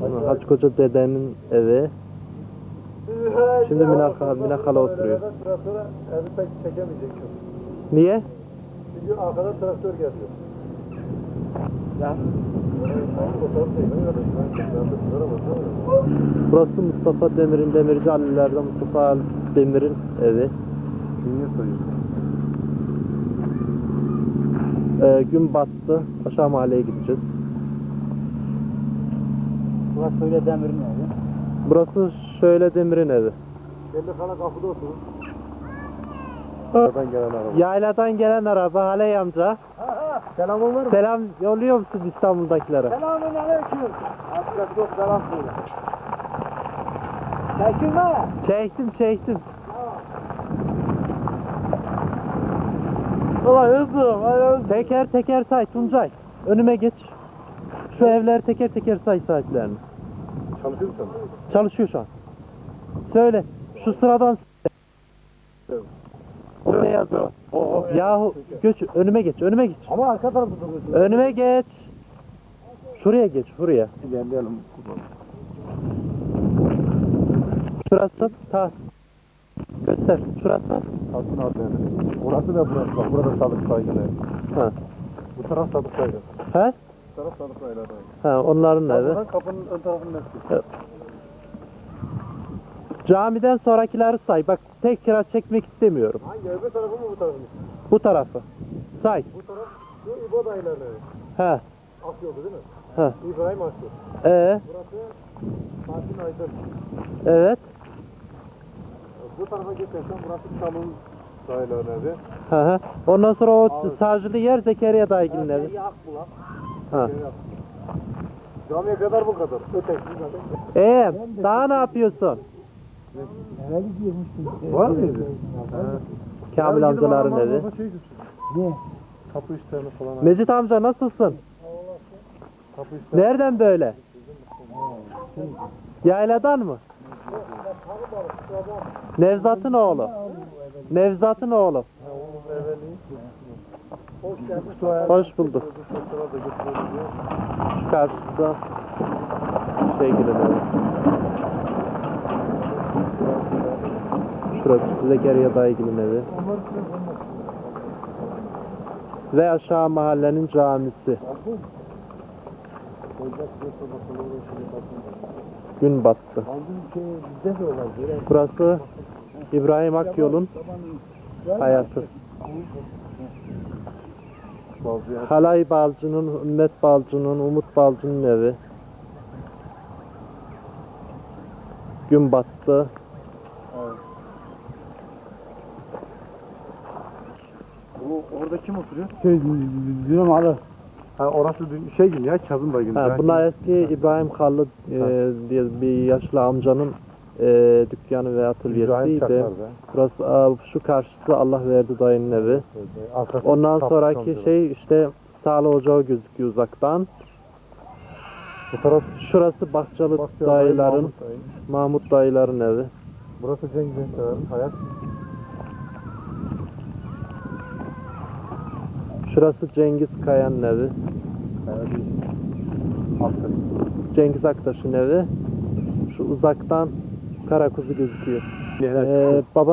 Hacı Koca dedenin evi. Şimdi Minaka, Minakala oturuyor. Evi pek çekemeyecek çok. Niye? Çünkü arkadan traktör geliyor. Ya. Burası Mustafa Demir'in, Demirci Ali'lerden Mustafa Demir'in evi. Niye sayıyorsun? Ee, gün battı. Aşağı mahalleye gideceğiz. Burası öyle demirin evi. Burası şöyle Demir'in evi. Kelle kala kapıda oturun. Arkadan gelen araba. Yayladan gelen araba Haley amca. Selamın var mı? Selam yolluyor musun İstanbul'dakilere? Selamun aleyküm. Hasret yok selam söyle. Çekinme. Çektim çektim. Ulan hızlı. Teker teker say Tuncay. Önüme geç. Şu evler teker teker say sahiplerini. Çalışıyor musun? Çalışıyor şu an. Söyle. Şu sıradan o beyaz o. Yahu göç önüme geç önüme geç. Ama arka tarafta duruyorsun. Önüme geç. Şuraya geç şuraya. Gendelim. Şurası ta. Göster. Şurası. Abi yani. Orası da burası. Bak burada Sadık Saygılı. Ha. Bu taraf Sadık Saygılı. He? Taraf Sadık Saygılı. Ha onların evi. Buradan kapının ön tarafının eski. Camiden sonrakileri say. Bak tekrar çekmek istemiyorum. Hangi öbür tarafı mı bu tarafı mı? Bu tarafı. Say. Bu taraf şu İbo dayıların evi. He. Akyol'du değil mi? He. İbrahim Akyol. Ee, Burası Fatih Aydın. evet. Bu tarafa geçersen burası Çalın dayıların evi. Hı hı. Ondan sonra o sağcılı yer Zekeriya Daygil'in evi. Yak bulak. Ha. Camiye kadar bu kadar. Öteki zaten. Ee, daha ne yapıyorsun? Eve gidiyormuşsun. Var mıydı? Kamil amcaların evi. Ne? Kapı işlerini falan. Mecit amca nasılsın? Kapı işlerini. Nereden böyle? Yayladan mı? Nevzat'ın oğlu. Nevzat'ın oğlu. Hoş bulduk. Şu karşıda şey girelim. Şurası Zekeriya Daygil'in evi. Ve aşağı mahallenin camisi. Gün battı. Burası İbrahim Akyol'un hayatı. Halay Balcı'nın, Ümmet Balcı'nın, Umut Balcı'nın evi. Gün battı. Orada kim oturuyor? Şey, diyorum abi. Ha orası şey gibi ya Kazım Dayı gibi. Ha, bunlar eski İbrahim Kallı e, diye bir yaşlı amcanın e, dükkanı ve atölyesiydi. Burası aa, şu karşısı Allah verdi dayının evi. Arkası Ondan sonraki şey işte Sağlı Ocağı gözüküyor uzaktan. Bu taraf Şurası Bahçalı Basya dayıların, Mahmut Dayı. Mahmut dayıların evi. Burası Cengiz Ensever'in hayat. Şurası Cengiz Kaya'nın evi. Aferin. Cengiz Aktaş'ın evi. Şu uzaktan Karakuzu gözüküyor. Neler Ee, baba